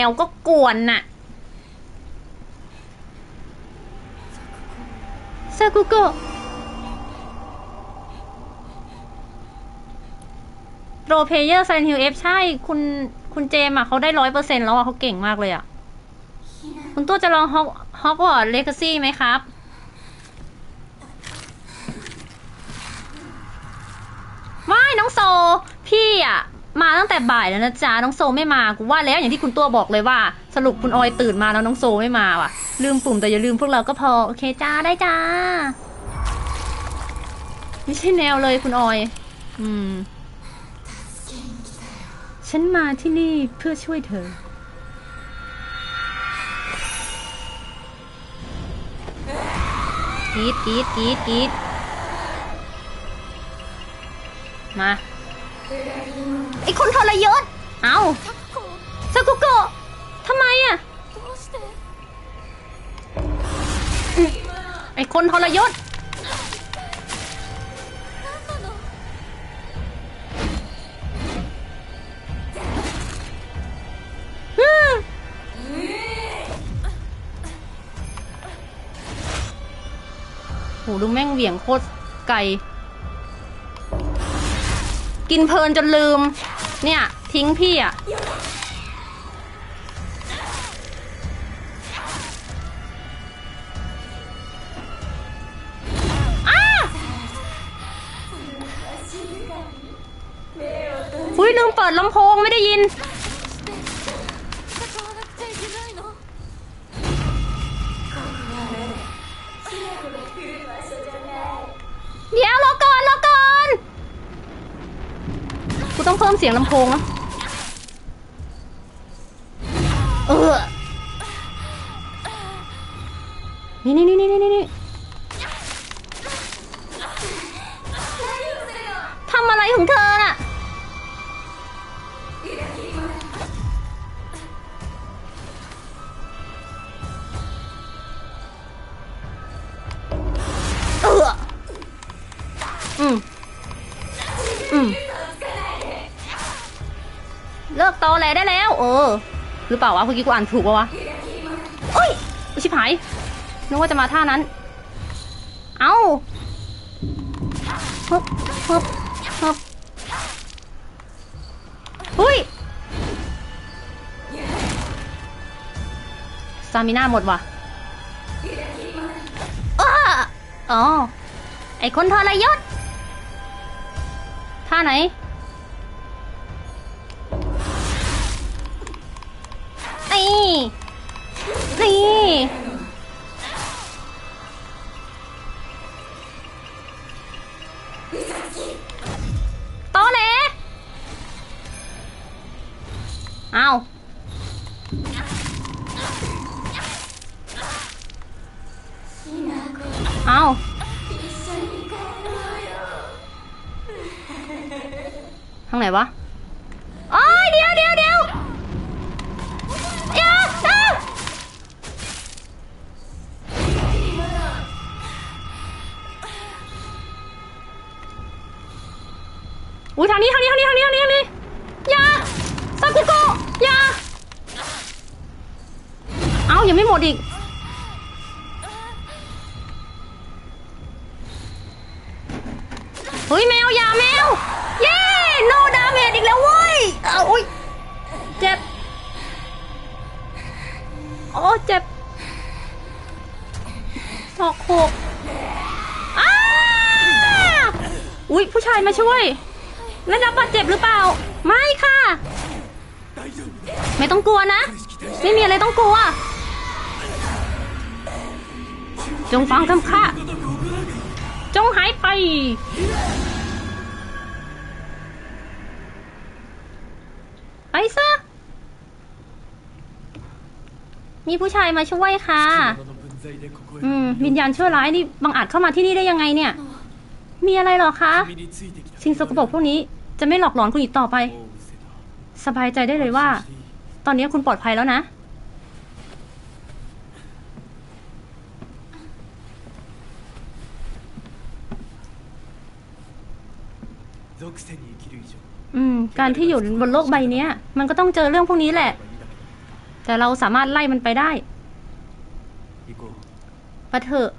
แมวก็กวนน่ะซากุโกะโปรเพเยอร์ไซน์ฮิวเอฟใช่ คุณ คุณเจมอะเขาได้ร้อยเปอร์เซ็นต์แล้วอะเขาเก่งมากเลยอะ คุณตัวจะลองฮอกฮอกวอตเลกซี่ไหมครับไม่น้องโซ พี่อะ มาตั้งแต่บ่ายแล้วนะจ๊ะน้องโซไม่มากูว่าแล้วอย่างที่คุณตัวบอกเลยว่า สรุปคุณออยตื่นมาแล้วน้องโซไม่มาว่ะ ลืมปุ่มแต่อย่าลืมพวกเราก็พอโอเคจ้าได้จ้าไม่ใช่แนวเลยคุณออย อืม ฉันมาที่นี่เพื่อช่วยเธอ กีดกีดกีดกีดมา ไอ้คนทรยศ เอาซากุโกะทำไมอะ ไอ้คนทรยศ โหดูแม่งเหวี่ยงโคตรไกล กินเพลินจนลืม เนี่ย ทิ้งพี่อะอุ้ยลืมเปิดลำโพงไม่ได้ยิน กูต้องเพิ่มเสียงลำโพงนะเออ นี่นี่นี่นี่นี่นี่ทำอะไรของเธอน่ะ เออ อืม อืม เลิกตอแหลได้แล้ว เออ หรือเปล่าวะเมื่อกี้กูอ่านถูกปะวะเอ้ยชิบหายนึกว่าจะมาท่านั้น เอ้าฮึบฮึบฮึบหุ้ยสตามิน่าหมดว่ะอ๋อ ไอคนทรยศท่าไหน โตะเหลเอาเอาทางไหนวะ อุ้ยทางนี้ทางนี้ทางนี้ทางนี้ทางนี้ทางนี้อย่าซากุโกะอย่าเอายังไม่หมดอีกเฮ้ยแมวอย่าแมว เย้โนดาเมจอีกแล้วเว้ยเอาอุ้ยเจ็บโอ้เจ็บศอกโขกอ้าอุ้ยผู้ชายมาช่วย แล้วรับบาดเจ็บหรือเปล่า ไม่ค่ะ ไม่ต้องกลัวนะ ไม่มีอะไรต้องกลัว จงฟังคำข้าจงหายไป ไปซะ มีผู้ชายมาช่วยค่ะ อืมวิญญาณชั่วร้ายนี่บังอาจเข้ามาที่นี่ได้ยังไงเนี่ย มีอะไรหรอคะ สิ่งสกปรกพวกนี้จะไม่หลอกหลอนคุณอีกต่อไป สบายใจได้เลยว่า ตอนนี้คุณปลอดภัยแล้วนะ อืม การที่อยู่บนโลกใบนี้มันก็ต้องเจอเรื่องพวกนี้แหละ แต่เราสามารถไล่มันไปได้ปะเถอะ